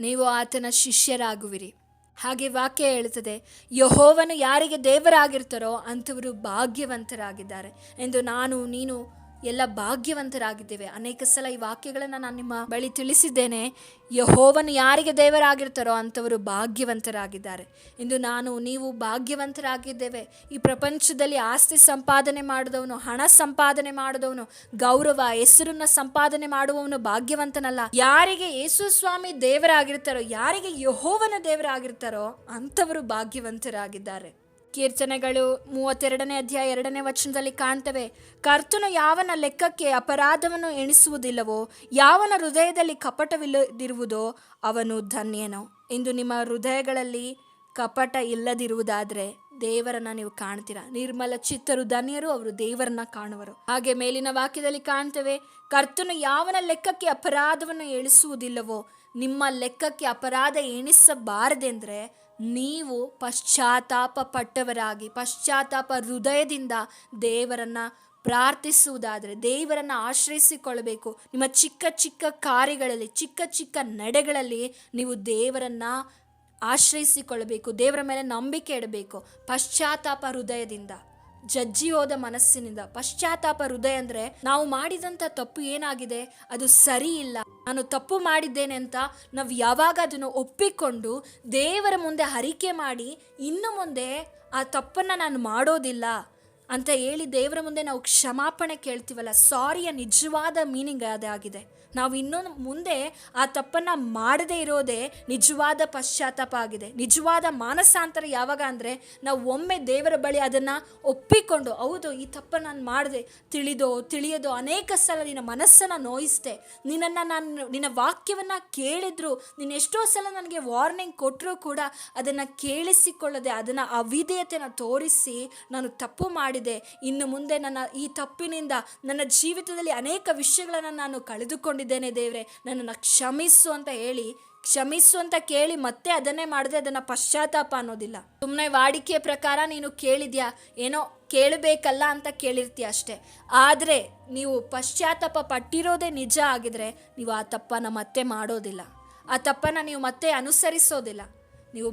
[SPEAKER 1] ನೀವು ಆತನ ಶಿಷ್ಯರಾಗುವಿರಿ ಹಾಗೆ ವಾಕ್ಯ ಹೇಳುತ್ತದೆ ಯಹೋವನು ಯಾರಿಗೆ ದೇವರಾಗಿರ್ತಾರೋ ಅಂಥವರು ಭಾಗ್ಯವಂತರಾಗಿದ್ದಾರೆ ಎಂದು ನಾನು ನೀನು ಎಲ್ಲ ಭಾಗ್ಯವಂತರಾಗಿದ್ದೇವೆ ಅನೇಕ ಸಲ ಈ ವಾಕ್ಯಗಳನ್ನು ನಾನು ನಿಮ್ಮ ಬಳಿ ತಿಳಿಸಿದ್ದೇನೆ ಯಹೋವನು ಯಾರಿಗೆ ದೇವರಾಗಿರ್ತಾರೋ ಅಂಥವರು ಭಾಗ್ಯವಂತರಾಗಿದ್ದಾರೆ ಇಂದು ನಾನು ನೀವು ಭಾಗ್ಯವಂತರಾಗಿದ್ದೇವೆ ಈ ಪ್ರಪಂಚದಲ್ಲಿ ಆಸ್ತಿ ಸಂಪಾದನೆ ಮಾಡಿದವನು ಹಣ ಸಂಪಾದನೆ ಮಾಡಿದವನು ಗೌರವ ಹೆಸರನ್ನ ಸಂಪಾದನೆ ಮಾಡುವವನು ಭಾಗ್ಯವಂತನಲ್ಲ ಯಾರಿಗೆ ಯೇಸು ಸ್ವಾಮಿ ದೇವರಾಗಿರ್ತಾರೋ ಯಾರಿಗೆ ಯಹೋವನ ದೇವರಾಗಿರ್ತಾರೋ ಅಂಥವರು ಭಾಗ್ಯವಂತರಾಗಿದ್ದಾರೆ ಕೀರ್ತನೆಗಳು ಮೂವತ್ತೆರಡನೇ ಅಧ್ಯಾಯ ಎರಡನೇ ವಚನದಲ್ಲಿ ಕಾಣ್ತವೆ ಕರ್ತನು ಯಾವನ ಲೆಕ್ಕಕ್ಕೆ ಅಪರಾಧವನ್ನು ಎಣಿಸುವುದಿಲ್ಲವೋ ಯಾವನ ಹೃದಯದಲ್ಲಿ ಕಪಟವಿಲ್ಲದಿರುವುದೋ ಅವನು ಧನ್ಯನು ಇಂದು ನಿಮ್ಮ ಹೃದಯಗಳಲ್ಲಿ ಕಪಟ ಇಲ್ಲದಿರುವುದಾದರೆ ದೇವರನ್ನ ನೀವು ಕಾಣ್ತೀರಾ ನಿರ್ಮಲ ಚಿತ್ತರು ಧನ್ಯರು ಅವರು ದೇವರನ್ನ ಕಾಣುವರು ಹಾಗೆ ಮೇಲಿನ ವಾಕ್ಯದಲ್ಲಿ ಕಾಣ್ತೇವೆ ಕರ್ತನು ಯಾವನ ಲೆಕ್ಕಕ್ಕೆ ಅಪರಾಧವನ್ನು ಎಣಿಸುವುದಿಲ್ಲವೋ ನಿಮ್ಮ ಲೆಕ್ಕಕ್ಕೆ ಅಪರಾಧ ಎಣಿಸಬಾರದೆಂದ್ರೆ ನೀವು ಪಶ್ಚಾತ್ತಾಪ ಪಟ್ಟವರಾಗಿ ಪಶ್ಚಾತ್ತಾಪ ಹೃದಯದಿಂದ ದೇವರನ್ನು ಪ್ರಾರ್ಥಿಸುವುದಾದರೆ ದೇವರನ್ನು ಆಶ್ರಯಿಸಿಕೊಳ್ಳಬೇಕು ನಿಮ್ಮ ಚಿಕ್ಕ ಚಿಕ್ಕ ಕಾರ್ಯಗಳಲ್ಲಿ ಚಿಕ್ಕ ಚಿಕ್ಕ ನಡೆಗಳಲ್ಲಿ ನೀವು ದೇವರನ್ನು ಆಶ್ರಯಿಸಿಕೊಳ್ಳಬೇಕು ದೇವರ ಮೇಲೆ ನಂಬಿಕೆ ಇಡಬೇಕು ಪಶ್ಚಾತ್ತಾಪ ಹೃದಯದಿಂದ ಜಜ್ಜಿ ಹೋದ ಮನಸ್ಸಿನಿಂದ ಪಶ್ಚಾತ್ತಾಪ ಹೃದಯ ಅಂದರೆ ನಾವು ಮಾಡಿದಂಥ ತಪ್ಪು ಏನಾಗಿದೆ ಅದು ಸರಿ ಇಲ್ಲ ನಾನು ತಪ್ಪು ಮಾಡಿದ್ದೇನೆ ಅಂತ ನಾವು ಯಾವಾಗ ಅದನ್ನು ಒಪ್ಪಿಕೊಂಡು ದೇವರ ಮುಂದೆ ಹರಿಕೆ ಮಾಡಿ ಇನ್ನು ಮುಂದೆ ಆ ತಪ್ಪನ್ನು ನಾನು ಮಾಡೋದಿಲ್ಲ ಅಂತ ಹೇಳಿ ದೇವರ ಮುಂದೆ ನಾವು ಕ್ಷಮಾಪಣೆ ಕೇಳ್ತೀವಲ್ಲ ಸಾರಿಯ ನಿಜವಾದ ಮೀನಿಂಗ್ ಅದಾಗಿದೆ ನಾವು ಇನ್ನೊಂದು ಮುಂದೆ ಆ ತಪ್ಪನ್ನು ಮಾಡದೇ ಇರೋದೇ ನಿಜವಾದ ಪಶ್ಚಾತ್ತಾಪ ಆಗಿದೆ ನಿಜವಾದ ಮಾನಸಾಂತರ ಯಾವಾಗ ಅಂದರೆ ನಾವು ಒಮ್ಮೆ ದೇವರ ಬಳಿ ಅದನ್ನು ಒಪ್ಪಿಕೊಂಡು ಹೌದು ಈ ತಪ್ಪನ್ನು ನಾನು ಮಾಡಿದೆ ತಿಳಿದೋ ತಿಳಿಯೋದೋ ಅನೇಕ ಸಲ ನಿನ್ನ ಮನಸ್ಸನ್ನು ನೋಯಿಸ್ದೆ ನಿನ್ನನ್ನು ನಾನು ನಿನ್ನ ವಾಕ್ಯವನ್ನು ಕೇಳಿದ್ರು ನೀನು ಎಷ್ಟೋ ಸಲ ನನಗೆ ವಾರ್ನಿಂಗ್ ಕೊಟ್ಟರೂ ಕೂಡ ಅದನ್ನು ಕೇಳಿಸಿಕೊಳ್ಳದೆ ಅದನ್ನು ಅವಿಧೇಯತೆನ ತೋರಿಸಿ ನಾನು ತಪ್ಪು ಮಾಡಿದೆ ಇನ್ನು ಮುಂದೆ ನನ್ನ ಈ ತಪ್ಪಿನಿಂದ ನನ್ನ ಜೀವಿತದಲ್ಲಿ ಅನೇಕ ವಿಷಯಗಳನ್ನು ನಾನು ಕಳೆದುಕೊಂಡು ಮಾಡಿಕೊಂಡಿದ್ದೇನೆ ದೇವರೇ ನನ್ನನ್ನು ಕ್ಷಮಿಸು ಅಂತ ಹೇಳಿ ಕ್ಷಮಿಸು ಅಂತ ಕೇಳಿ ಮತ್ತೆ ಅದನ್ನೇ ಮಾಡಿದೆ ಅದನ್ನ ಪಶ್ಚಾತ್ತಾಪ ಅನ್ನೋದಿಲ್ಲ ಸುಮ್ಮನೆ ವಾಡಿಕೆಯ ಪ್ರಕಾರ ನೀನು ಕೇಳಿದ್ಯಾ ಏನೋ ಕೇಳಬೇಕಲ್ಲ ಅಂತ ಕೇಳಿರ್ತೀಯ ಅಷ್ಟೇ ಆದ್ರೆ ನೀವು ಪಶ್ಚಾತ್ತಾಪ ಪಟ್ಟಿರೋದೇ ನಿಜ ಆಗಿದ್ರೆ ನೀವು ಆ ತಪ್ಪನ್ನು ಮತ್ತೆ ಮಾಡೋದಿಲ್ಲ ಆ ತಪ್ಪನ್ನು ನೀವು ಮತ್ತೆ ಅನುಸರಿಸೋದಿಲ್ಲ ನೀವು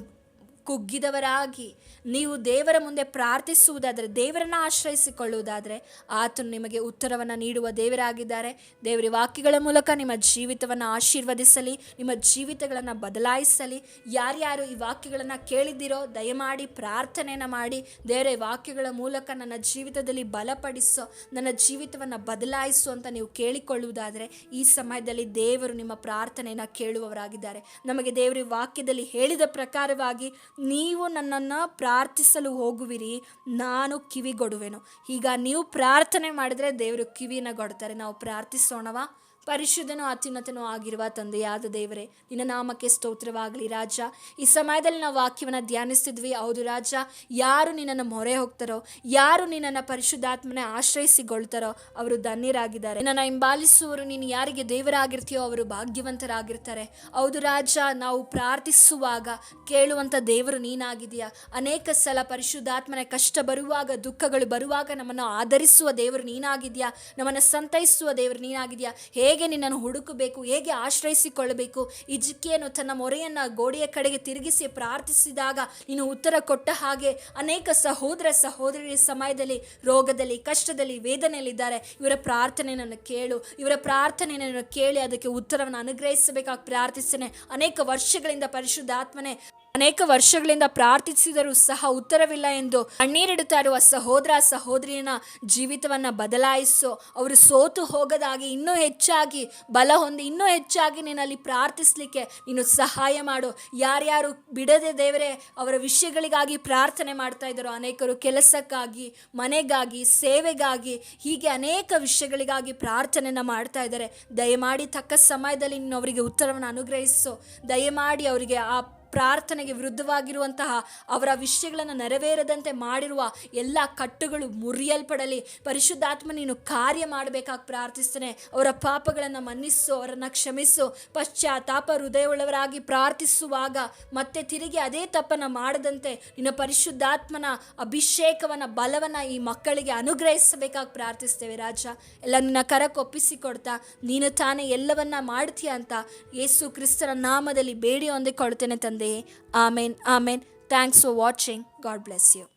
[SPEAKER 1] ಕುಗ್ಗಿದವರಾಗಿ ನೀವು ದೇವರ ಮುಂದೆ ಪ್ರಾರ್ಥಿಸುವುದಾದರೆ ದೇವರನ್ನು ಆಶ್ರಯಿಸಿಕೊಳ್ಳುವುದಾದರೆ ಆತನು ನಿಮಗೆ ಉತ್ತರವನ್ನು ನೀಡುವ ದೇವರಾಗಿದ್ದಾರೆ ದೇವರ ವಾಕ್ಯಗಳ ಮೂಲಕ ನಿಮ್ಮ ಜೀವಿತವನ್ನು ಆಶೀರ್ವದಿಸಲಿ ನಿಮ್ಮ ಜೀವಿತಗಳನ್ನು ಬದಲಾಯಿಸಲಿ ಯಾರ್ಯಾರು ಈ ವಾಕ್ಯಗಳನ್ನು ಕೇಳಿದ್ದೀರೋ ದಯಮಾಡಿ ಪ್ರಾರ್ಥನೆಯನ್ನು ಮಾಡಿ ದೇವರ ವಾಕ್ಯಗಳ ಮೂಲಕ ನನ್ನ ಜೀವಿತದಲ್ಲಿ ಬಲಪಡಿಸೋ ನನ್ನ ಜೀವಿತವನ್ನು ಬದಲಾಯಿಸು ಅಂತ ನೀವು ಕೇಳಿಕೊಳ್ಳುವುದಾದರೆ ಈ ಸಮಯದಲ್ಲಿ ದೇವರು ನಿಮ್ಮ ಪ್ರಾರ್ಥನೆಯನ್ನು ಕೇಳುವವರಾಗಿದ್ದಾರೆ ನಮಗೆ ದೇವರ ವಾಕ್ಯದಲ್ಲಿ ಹೇಳಿದ ಪ್ರಕಾರವಾಗಿ ನೀವು ನನ್ನನ್ನು ಪ್ರಾರ್ಥಿಸಲು ಹೋಗುವಿರಿ ನಾನು ಕಿವಿಗೊಡುವೆನು ಈಗ ನೀವು ಪ್ರಾರ್ಥನೆ ಮಾಡಿದರೆ ದೇವರು ಕಿವಿನ ಕೊಡ್ತಾರೆ ನಾವು ಪ್ರಾರ್ಥಿಸೋಣವಾ ಪರಿಶುದ್ಧನೂ ಅತ್ಯುನ್ನತನೂ ಆಗಿರುವ ತಂದೆಯಾದ ದೇವರೇ ನಿನ್ನ ನಾಮಕ್ಕೆ ಸ್ತೋತ್ರವಾಗಲಿ ರಾಜ ಈ ಸಮಯದಲ್ಲಿ ನಾವು ವಾಕ್ಯವನ್ನು ಧ್ಯಾನಿಸ್ತಿದ್ವಿ ಹೌದು ರಾಜ ಯಾರು ನಿನ್ನನ್ನು ಮೊರೆ ಹೋಗ್ತಾರೋ ಯಾರು ನಿನ್ನನ್ನು ಪರಿಶುದ್ಧಾತ್ಮನೆ ಆಶ್ರಯಿಸಿಗೊಳ್ತಾರೋ ಅವರು ಧನ್ಯರಾಗಿದ್ದಾರೆ ನನ್ನ ಹಿಂಬಾಲಿಸುವವರು ನೀನು ಯಾರಿಗೆ ದೇವರಾಗಿರ್ತೀಯೋ ಅವರು ಭಾಗ್ಯವಂತರಾಗಿರ್ತಾರೆ ಹೌದು ರಾಜ ನಾವು ಪ್ರಾರ್ಥಿಸುವಾಗ ಕೇಳುವಂಥ ದೇವರು ನೀನಾಗಿದೆಯಾ ಅನೇಕ ಸಲ ಪರಿಶುದ್ಧಾತ್ಮನೆ ಕಷ್ಟ ಬರುವಾಗ ದುಃಖಗಳು ಬರುವಾಗ ನಮ್ಮನ್ನು ಆಧರಿಸುವ ದೇವರು ನೀನಾಗಿದೆಯಾ ನಮ್ಮನ್ನು ಸಂತೈಸುವ ದೇವರು ನೀನಾಗಿದೆಯಾ ಹೇಗೆ ಹೇಗೆ ನಿನ್ನನ್ನು ಹುಡುಕಬೇಕು ಹೇಗೆ ಆಶ್ರಯಿಸಿಕೊಳ್ಳಬೇಕು ಇಜಿಕೆಯನ್ನು ತನ್ನ ಮೊರೆಯನ್ನು ಗೋಡೆಯ ಕಡೆಗೆ ತಿರುಗಿಸಿ ಪ್ರಾರ್ಥಿಸಿದಾಗ ನೀನು ಉತ್ತರ ಕೊಟ್ಟ ಹಾಗೆ ಅನೇಕ ಸಹೋದರ ಸಹೋದರಿಯ ಸಮಯದಲ್ಲಿ ರೋಗದಲ್ಲಿ ಕಷ್ಟದಲ್ಲಿ ವೇದನೆಯಲ್ಲಿದ್ದಾರೆ ಇವರ ಪ್ರಾರ್ಥನೆ ನನ್ನ ಕೇಳು ಇವರ ಪ್ರಾರ್ಥನೆಯನ್ನು ಕೇಳಿ ಅದಕ್ಕೆ ಉತ್ತರವನ್ನು ಅನುಗ್ರಹಿಸಬೇಕಾಗಿ ಪ್ರಾರ್ಥಿಸ್ತೇನೆ ಅನೇಕ ವರ್ಷಗಳಿಂದ ಪರಿಶುದ್ಧಾತ್ಮನೆ ಅನೇಕ ವರ್ಷಗಳಿಂದ ಪ್ರಾರ್ಥಿಸಿದರೂ ಸಹ ಉತ್ತರವಿಲ್ಲ ಎಂದು ಕಣ್ಣೀರಿಡುತ್ತಾ ಇರುವ ಸಹೋದರ ಸಹೋದರಿಯನ ಜೀವಿತವನ್ನು ಬದಲಾಯಿಸೋ ಅವರು ಸೋತು ಹೋಗದಾಗಿ ಇನ್ನೂ ಹೆಚ್ಚಾಗಿ ಬಲ ಹೊಂದಿ ಇನ್ನೂ ಹೆಚ್ಚಾಗಿ ನಿನ್ನಲ್ಲಿ ಪ್ರಾರ್ಥಿಸಲಿಕ್ಕೆ ನೀನು ಸಹಾಯ ಮಾಡು ಯಾರ್ಯಾರು ಬಿಡದೆ ದೇವರೇ ಅವರ ವಿಷಯಗಳಿಗಾಗಿ ಪ್ರಾರ್ಥನೆ ಮಾಡ್ತಾ ಇದ್ದಾರೋ ಅನೇಕರು ಕೆಲಸಕ್ಕಾಗಿ ಮನೆಗಾಗಿ ಸೇವೆಗಾಗಿ ಹೀಗೆ ಅನೇಕ ವಿಷಯಗಳಿಗಾಗಿ ಪ್ರಾರ್ಥನೆಯನ್ನು ಮಾಡ್ತಾ ಇದ್ದಾರೆ ದಯಮಾಡಿ ತಕ್ಕ ಸಮಯದಲ್ಲಿ ನೀನು ಅವರಿಗೆ ಉತ್ತರವನ್ನು ಅನುಗ್ರಹಿಸೋ ದಯಮಾಡಿ ಅವರಿಗೆ ಆ ಪ್ರಾರ್ಥನೆಗೆ ವಿರುದ್ಧವಾಗಿರುವಂತಹ ಅವರ ವಿಷಯಗಳನ್ನು ನೆರವೇರದಂತೆ ಮಾಡಿರುವ ಎಲ್ಲ ಕಟ್ಟುಗಳು ಮುರಿಯಲ್ಪಡಲಿ ಪರಿಶುದ್ಧಾತ್ಮ ನೀನು ಕಾರ್ಯ ಮಾಡಬೇಕಾಗಿ ಪ್ರಾರ್ಥಿಸ್ತೇನೆ ಅವರ ಪಾಪಗಳನ್ನು ಮನ್ನಿಸು ಅವರನ್ನು ಕ್ಷಮಿಸು ಪಶ್ಚಾತ್ತಾಪ ಹೃದಯವುಳ್ಳವರಾಗಿ ಪ್ರಾರ್ಥಿಸುವಾಗ ಮತ್ತೆ ತಿರುಗಿ ಅದೇ ತಪ್ಪನ್ನು ಮಾಡದಂತೆ ನಿನ್ನ ಪರಿಶುದ್ಧಾತ್ಮನ ಅಭಿಷೇಕವನ್ನು ಬಲವನ್ನು ಈ ಮಕ್ಕಳಿಗೆ ಅನುಗ್ರಹಿಸಬೇಕಾಗಿ ಪ್ರಾರ್ಥಿಸ್ತೇವೆ ರಾಜ ಎಲ್ಲ ನಿನ್ನ ಕರಕ್ಕೊಪ್ಪಿಸಿಕೊಡ್ತಾ ನೀನು ತಾನೇ ಎಲ್ಲವನ್ನ ಮಾಡ್ತೀಯ ಅಂತ ಯೇಸು ಕ್ರಿಸ್ತನ ನಾಮದಲ್ಲಿ ಬೇಡಿ ಕೊಡ್ತೇನೆ ತಂದೆ Amen. Amen. Thanks for watching. God bless you.